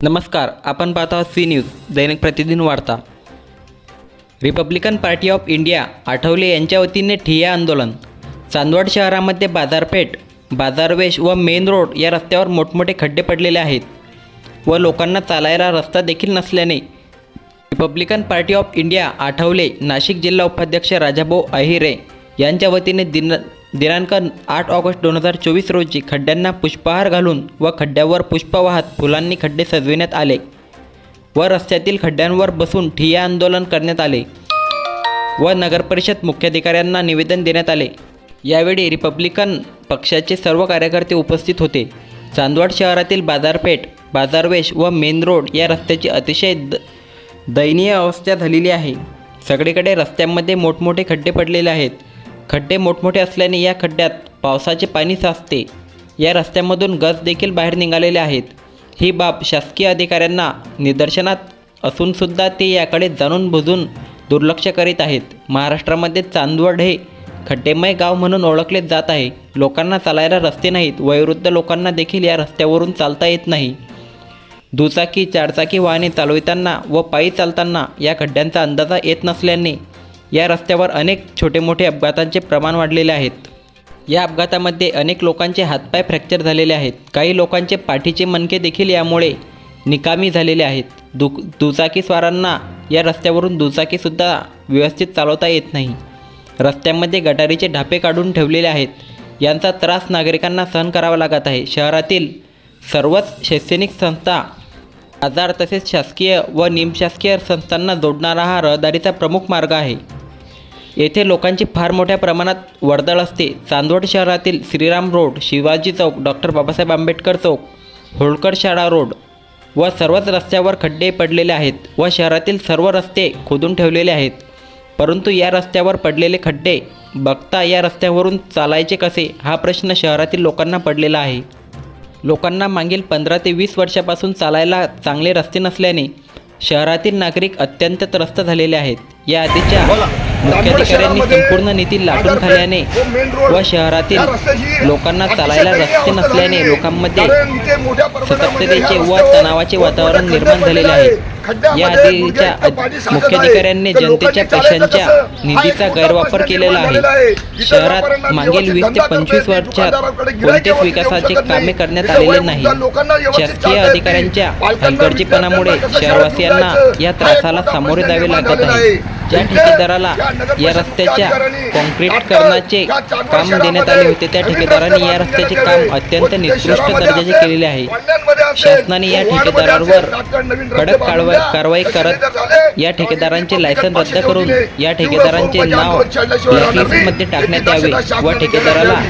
नमस्कार आपण पाहत आहोत सी न्यूज दैनिक प्रतिदिन वार्ता. Republican party of India Athawale यांच्या वतीने ठिय्या आंदोलन. चांदवड शहरामध्ये बाजारपेठ बाजारवेश व मेन रोड या रस्त्यावर मोठमोठे खड्डे पडलेले आहेत व लोकांना चालायला रस्ता देखील नसल्याने Republican party of India Athawale Nashik जिल्हा उपाध्यक्ष राजाभाऊ अहिरे यांच्या वतीने दिन दिनांक आठ ऑगस्ट दोन हजार चोवीस रोजी खड्ड्यांना पुष्पहार घालून व खड्ड्यावर पुष्प वाहत फुलांनी खड्डे सजविण्यात आले व रस्त्यातील खड्ड्यांवर बसून ठिय्या आंदोलन करण्यात आले व नगरपरिषद मुख्याधिकाऱ्यांना निवेदन देण्यात आले. यावेळी रिपब्लिकन पक्षाचे सर्व कार्यकर्ते उपस्थित होते. चांदवड शहरातील बाजारपेठ बाजारवेश व मेन रोड या रस्त्याची अतिशय द दयनीय अवस्था झालेली आहे. सगळीकडे रस्त्यांमध्ये मोठमोठे खड्डे पडलेले आहेत. खड्डे मोठमोठे असल्याने या खड्ड्यात पावसाचे पाणी साचते. या रस्त्यामधून गज देखील बाहेर निघालेले आहेत. ही बाब शासकीय अधिकाऱ्यांना निदर्शनात असूनसुद्धा ते याकडे जाणून बुजून दुर्लक्ष करीत आहेत. महाराष्ट्रामध्ये चांदवड हे खड्डेमय गाव म्हणून ओळखले जात आहे. लोकांना चालायला रस्ते नाहीत. वयोवृद्ध लोकांना देखील या रस्त्यावरून चालता येत नाही. दुचाकी चारचाकी वाहने चालविताना व पायी चालताना या खड्ड्यांचा अंदाजा येत नसल्याने या रस्त्यावर अनेक छोटे मोठे अपघातांचे प्रमाण वाढलेले आहेत. या अपघातामध्ये अनेक लोकांचे हातपाय फ्रॅक्चर झालेले आहेत. काही लोकांचे पाठीचे मणके देखील यामुळे निकामी झालेले आहेत. दु दुचाकीस्वारांना या रस्त्यावरून दुचाकीसुद्धा व्यवस्थित चालवता येत नाही. रस्त्यामध्ये गटारीचे ढापे काढून ठेवलेले आहेत. यांचा त्रास नागरिकांना सहन करावा लागत आहे. शहरातील सर्वच शैक्षणिक संस्था बाजार तसेच शासकीय व निमशासकीय संस्थांना जोडणारा हा रहदारीचा प्रमुख मार्ग आहे. येथे लोकांची फार मोठ्या प्रमाणात वर्दळ असते. चांदवड शहरातील श्रीराम रोड शिवाजी चौक डॉक्टर बाबासाहेब आंबेडकर चौक होळकर शाळा रोड व सर्वच रस्त्यावर खड्डे पडलेले आहेत व शहरातील सर्व रस्ते खोदून ठेवलेले आहेत. परंतु या रस्त्यावर पडलेले खड्डे बघता या रस्त्यावरून चालायचे कसे? हा प्रश्न शहरातील लोकांना पडलेला आहे. लोकांना मागील पंधरा ते वीस वर्षापासून चालायला चांगले रस्ते नसल्याने शहरातील नागरिक अत्यंत त्रस्त झालेले आहेत. या आधीच्या मुख्याधिकाऱ्यांनी संपूर्ण निधी लाटून खाल्याने व शहरातील लोकांना चालायला रस्ते नसल्याने लोकांमध्ये सतर्कतेचे व तणावाचे वातावरण निर्माण झालेले आहे. या आधीच्या मुख्याधिकाऱ्यांनी जनतेच्या पैशांच्या निधीचा गैरवापर केलेला आहे. शहरात मागील वीस ते पंचवीस वर्षात कोणतेच विकासाचे कामे करण्यात आलेले नाही शासकीय अधिकाऱ्यांच्या हलगर्जीपणामुळे शहरवासियांना या त्रासाला सामोरे जावे लागत आहे. ज्या ठेकेदाराला या रस्त्याच्या कॉन्क्रीटकरणाचे काम देण्यात आले होते त्या ठेकेदाराने या रस्त्याचे काम अत्यंत निकृष्ट दर्जाचे केलेले आहे. शासनाने या ठेकेदारावर कडक कारवाई कारवाई करत या ठेकेदारांचे लायसन रद्द करून या ठेकेदारांचे नाव ब्लॅकलिस्टमध्ये टाकण्यात यावे व ठेकेदाराला